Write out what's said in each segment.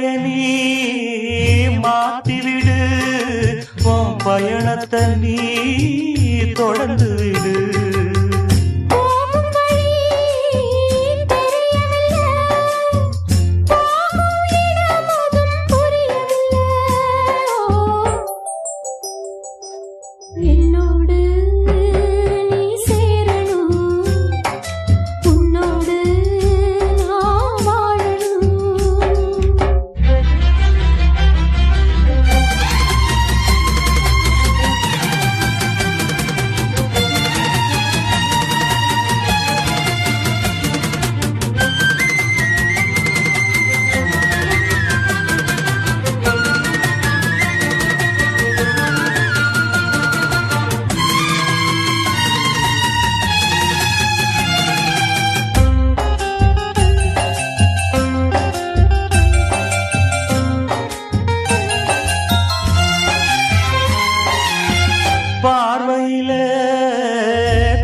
நீ மாத்திவிடு. உன் பயணத்தை நீ தொடர்ந்து விடு.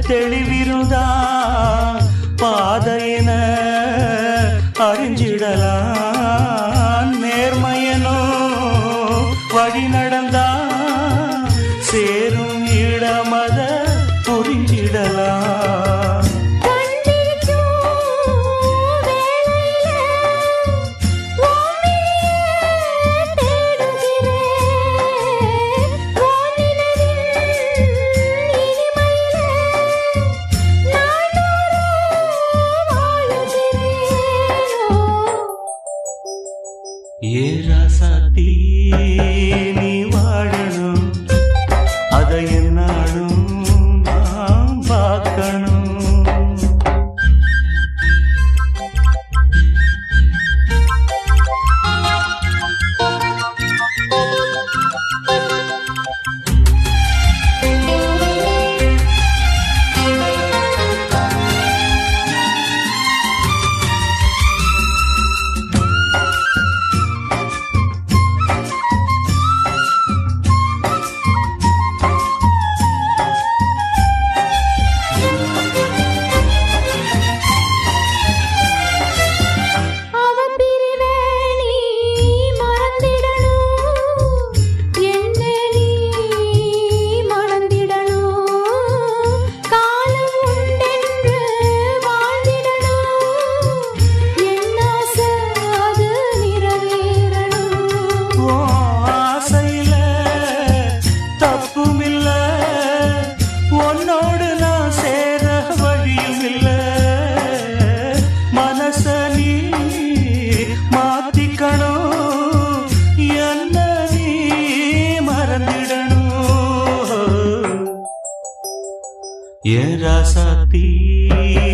தெளிவிருந்தா பாதையின அறிஞ்சிடலாம். நேர்மையனோ வழி நடந்தா சேரும் இடமத புரிஞ்சிடலாம். ஏ ராசாத்தி நீ வாழணும் அதை என்னாலும் hieras a ti.